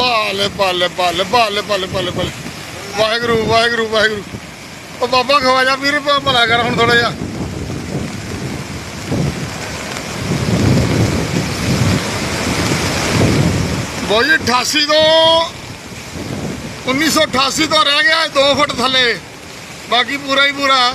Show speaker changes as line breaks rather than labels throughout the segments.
ਬਾਲੇ ਬਾਲੇ ਬਾਲੇ ਬਾਲੇ ਬਾਲੇ ਬਾਲੇ ਬਾਲੇ। ਵਾਹਿਗੁਰੂ ਵਾਹਿਗੁਰੂ ਵਾਹਿਗੁਰੂ। ਉਹ ਬਾਬਾ ਖਵਾਜਾ ਵੀਰ, ਭ- ਭਲਾ ਕਰ ਹੁਣ ਥੋੜਾ ਜਿਹਾ। ਬੋਈ 88 ਤੋਂ 1988 ਤੋਂ ਰਹਿ ਗਿਆ 2 ਫੁੱਟ ਥੱਲੇ। ਬਾਕੀ ਪੂਰਾ ਹੀ ਪੂਰਾ।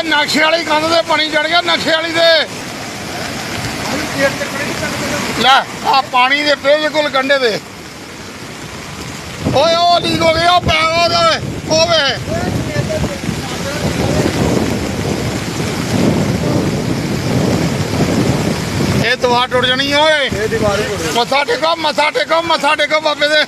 ਓਏ ਨਕਸ਼ੇ ਵਾਲੀ ਕੰਧ ਤੇ ਪਾਣੀ ਚੜ ਗਿਆ ਨਕਸ਼ੇ ਵਾਲੀ ਦੇ। ਲੈ ਆ ਪਾਣੀ ਦੇ ਬਿਲਕੁਲ ਕੰਢੇ ਦੇ ਓਏ ਉਹ ਲੀਕ ਹੋ ਗਿਆ ਪੈ ਉਹਦੇ ਹੋਵੇ ਇਹ ਦਵਾ ਟੁੱਟ ਜਾਣੀ ਓਏ।
ਇਹ ਦੀਵਾਰ
ਮੱਥਾ ਟੇਕੋ ਮੱਥਾ ਟੇਕੋ ਮੱਥਾ ਟੇਕੋ ਬਾਬੇ ਦੇ।